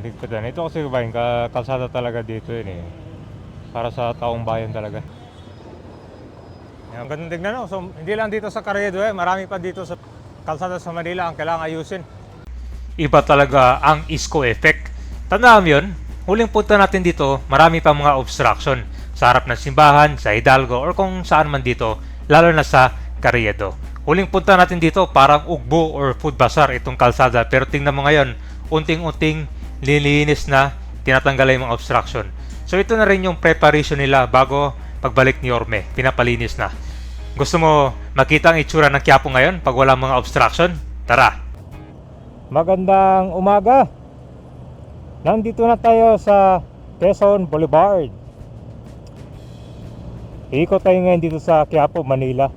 Iligpitan. Ito kasi kabayan, ka- kalsada talaga dito yun eh. Para sa taong bayan talaga. Ang ganda tignan no? So, hindi lang dito sa Carriedo eh. Marami pa dito sa kalsada sa Manila ang kailangan ayusin. Iba talaga ang Isco effect. Tandaan yun, huling punta natin dito, marami pa mga obstruction sa harap ng simbahan, sa Hidalgo, or kung saan man dito, lalo na sa Carriedo. Huling punta natin dito, parang ugbo or food bazaar itong kalsada. Pero tingnan mo ngayon, unting-unting lilinis na, tinatanggal yung mga obstruction. So ito na rin yung preparation nila bago pagbalik ni Orme, pinapalinis na. Gusto mo makita ang itsura ng Quiapo ngayon pag walang mga obstruction? Tara! Magandang umaga! Nandito na tayo sa Quezon Boulevard. Ikot tayo ngayon dito sa Quiapo, Manila.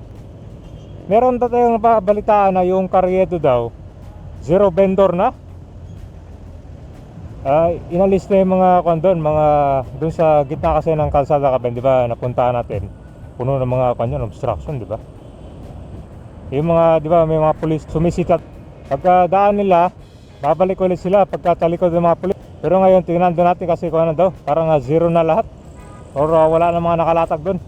Meron na tayong nababalitaan na yung Carriedo daw, zero vendor na. Ah, inalis na yung mga kwan doon, mga doon sa gitna kasi ng kalsada kaben, di ba, napuntahan natin. Puno ng mga kwan obstruction, di ba? Yung mga, di ba, may mga pulis sumisita. Pagka daan nila, babalik ulit sila pagka talikod ng mga pulis. Pero ngayon, tingnan doon natin kasi kung ano daw, parang ah, zero na lahat. Or ah, wala na mga nakalatag doon.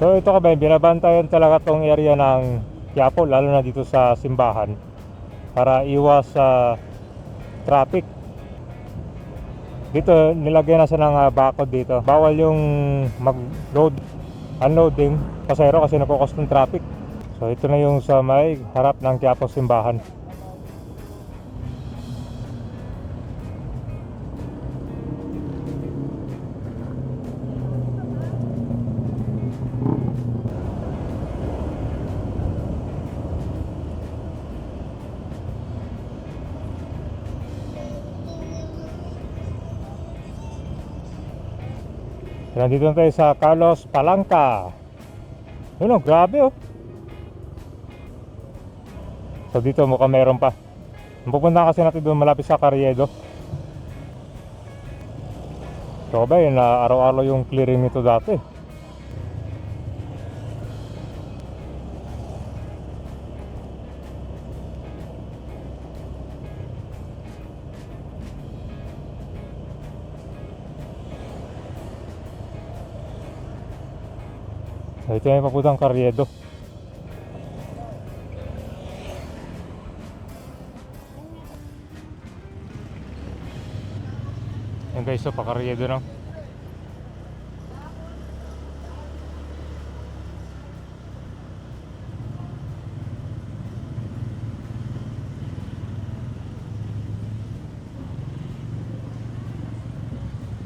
So ito kaben, binabantayan talaga tong area ng Quiapo, lalo na dito sa simbahan. Para iwas sa traffic. Dito, nilagyan na siya ng ah, bakod dito. Bawal yung mag-load, unloading pasayro kasi nagkukos ng traffic. So ito na yung sa may harap ng Quiapo simbahan. Nandito na tayo sa Carlos Palanca. Yun oh, grabe oh. So dito mukhang meron pa. Pupunta kasi natin doon malapit sa Carriedo. So ba yun, araw-araw yung clearing nito dati. Ito yung papuntang Carriedo. Yan guys, so pakaryedo na.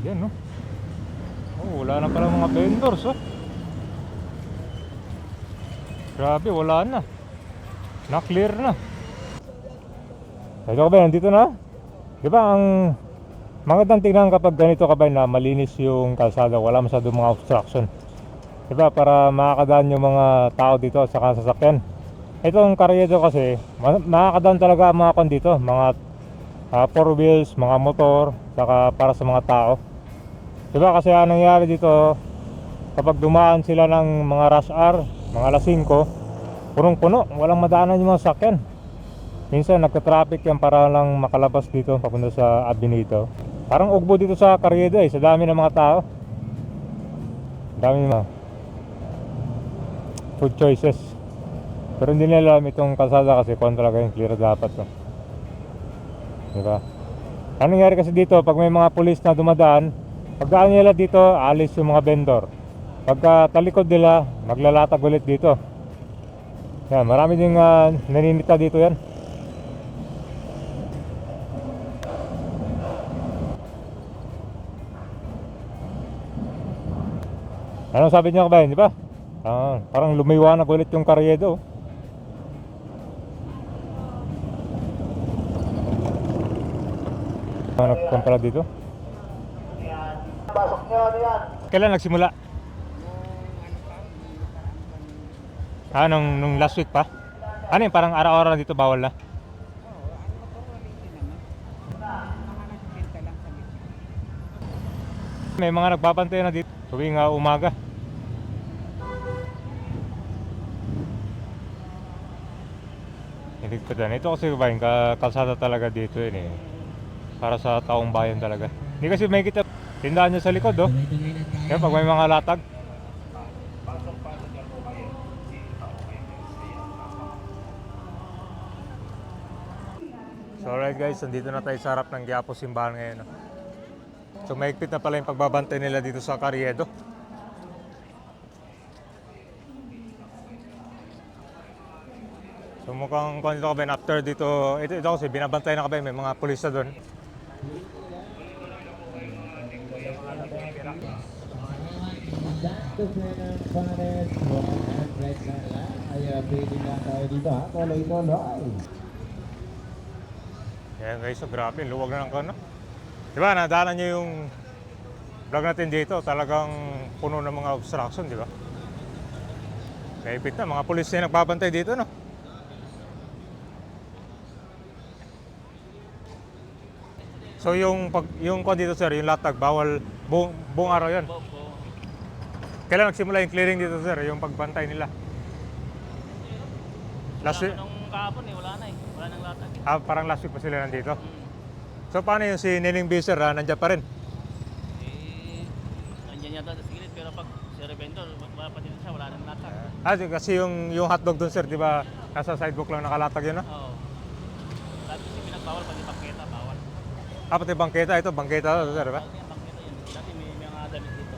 Yan no. Oh, wala na pala mga vendors oh. Grabe, wala na. Na-clear na. Ito ka ba, nandito na? Di ba ang magandang tingnan kapag ganito ka ba na malinis yung kalsada, wala masyadong mga obstruction. Di ba, para makakadaan yung mga tao dito sa sasakyan. Itong karyedo kasi, ma- makakadaan talaga ang mga kon dito, mga ah, four wheels, mga motor, saka para sa mga tao. Di ba, kasi anong nangyari dito, kapag dumaan sila ng mga rush hour, mga alas 5, punong-puno, walang madaanan yung mga sakyan. Minsan nagka-traffic yan para lang makalabas dito papunta sa Avenida. Parang ugbo dito sa Carriedo eh, sa dami ng mga tao. Dami mga food choices. Pero hindi nila alam itong kalsada kasi kung talaga clear dapat to. Diba? Ano nangyari kasi dito, pag may mga pulis na dumadaan, pagdaan nila dito, alis yung mga vendor. Pagka talikod nila, maglalatag ulit dito. Yan, marami ding uh, naninita dito yan. Anong sabi niya kabayan, di ba? Ah, parang lumiwanag ulit yung karyedo. Ano pala dito? Ano? Kailan nagsimula? Ah, nung, nung last week pa? Ano yun, parang araw-araw na dito bawal na? May mga nagbabantay na dito tuwing ah, umaga. Dyan. Ito kasi ba yung ka- kalsada talaga dito yun eh. Para sa taong bayan talaga. Hindi kasi may kita tindahan niya sa likod, oh. Kaya pag may mga latag. So alright guys, nandito na tayo sa harap ng Quiapo Simbahan ngayon. oh. So maigpit na pala yung pagbabantay nila dito sa Carriedo. So mukhang kung dito kami after dito, ito, ito kasi binabantay na kami, may mga pulis doon. Gusto ng pares 100 na lang. Ay, pwede na tayo dito ha. Tuloy-tuloy. Kaya guys, so grabe, luwag na ng kano. Di ba, nadaanan nyo yung vlog natin dito, talagang puno ng mga obstruction, di ba? Kaipit na, mga pulis na nagbabantay dito, no? So yung pag yung kwan dito sir, yung latag bawal buong, buong araw 'yon. Kailan nagsimula yung clearing dito sir, yung pagbantay nila? Last week, Nung kahapon eh, wala na eh. Wala nang latag. ah, parang last week pa sila nandito. Hmm. So paano yung si Nining Biser, ah, nandiyan pa rin? Eh, nandiyan yata sa gilid pero pag si Revendor, wala pa din siya, wala nang latag. Ah, di- kasi yung, yung hotdog doon sir, di ba, nasa sidewalk lang nakalatag yun, no? Oo. Dati kasi pinagbawal pati paketa, bawal. Ah, pati bangketa, ito, bangketa, sir, di ba? Dati yung paketa yun. Dati may may mga damit dito.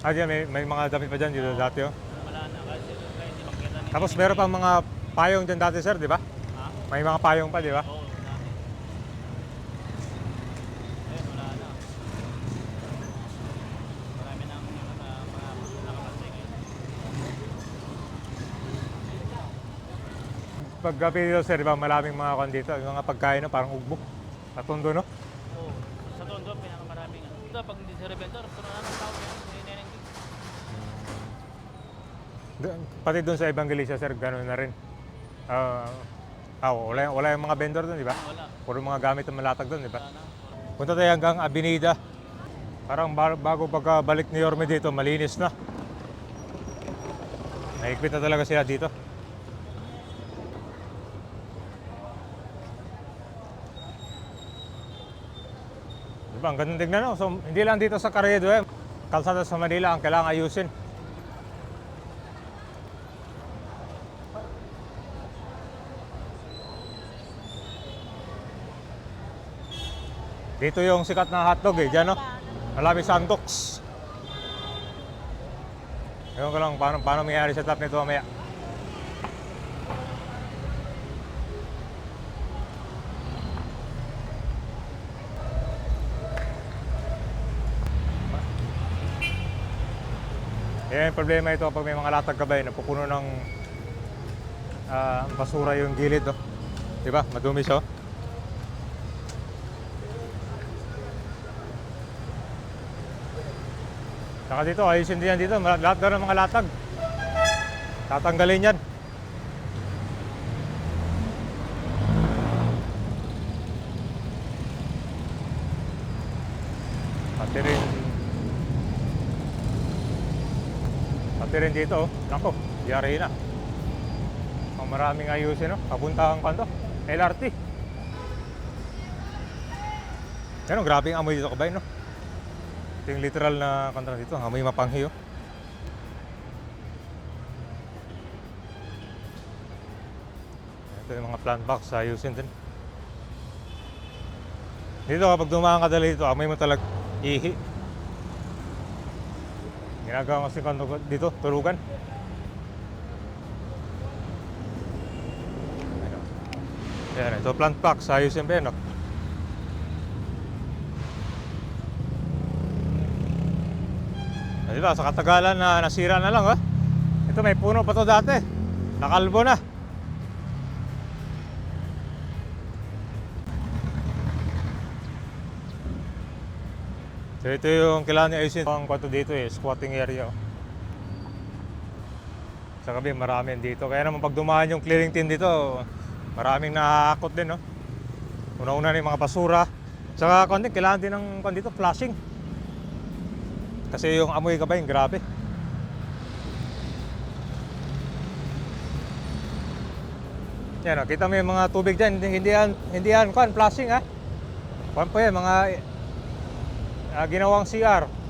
Ah, diyan, may, may mga damit pa dyan dito dati, oh. Wala na kasi kaya hindi paketa ni Tapos meron pang mga payong dyan dati, sir, di ba? May mga payong pa, di ba? Oo, dati. Ayun, wala na. Marami na mga mga nakapantay ngayon. Paggabi dito, sir, di ba, maraming mga kwan dito, yung mga pagkain, no, parang ugbo. Katundo, no? Oo. Sa Tondo, pinakamaraming ano. Ito, pag hindi si Revendor, ito na ang tao Neneng King. D- Pati doon sa Evangelista, sir, gano'n na rin. Ah, ah, wala, wala yung mga vendor doon, di ba? Wala. Puro mga gamit na malatag doon, di ba? Punta tayo hanggang Avenida. Parang ba- bago pagkabalik ni Yorme dito, malinis na. Naikpit na talaga sila dito. Diba, ang ganda tignan no? So, hindi lang dito sa Carriedo eh. Kalsada sa Manila ang kailangan ayusin. Dito yung sikat na hotdog eh, dyan no? Malami Santox. Ewan ko lang paano, paano mayari sa top nito mamaya. Yan yung problema ito kapag may mga latag kabay, napupuno ng ah, basura yung gilid. Oh. Diba? Madumi siya. oh. Saka dito, ayusin din yan dito. Lahat daw ng mga latag. Tatanggalin yan. Pati rin Pati rin dito, oh. nako, yari na. Ang maraming ayusin, no? Papuntang kanto, LRT. Yan, oh, grabe ang amoy dito kabay, no? Ito yung literal na kanto dito, amoy mapanghi, oh. Ito yung mga plant box, ayusin din. Dito kapag dumaan ka dala dito, amoy mo talaga ihi. Ginagawa kasi dito, tulugan. Ayan, ito plant box, ayusin yan, oh. Di sa katagalan na nasira na lang, oh. Ito may puno pa to dati. Nakalbo na. So ito yung kailangan niya ayusin. Ang kwarto dito eh, squatting area. oh. Sa gabi, marami dito. Kaya naman pag dumaan yung clearing team dito, maraming nakakot din, no? Una-una na yung mga basura. Saka konti, kailangan din ng dito, flashing. Kasi yung amoy kabay, grabe. Yan, oh, kita mo yung mga tubig dyan. Hindi, yan, hindi yan, kwan, flashing ha. Kwan po yan, mga ah, ginawang CR.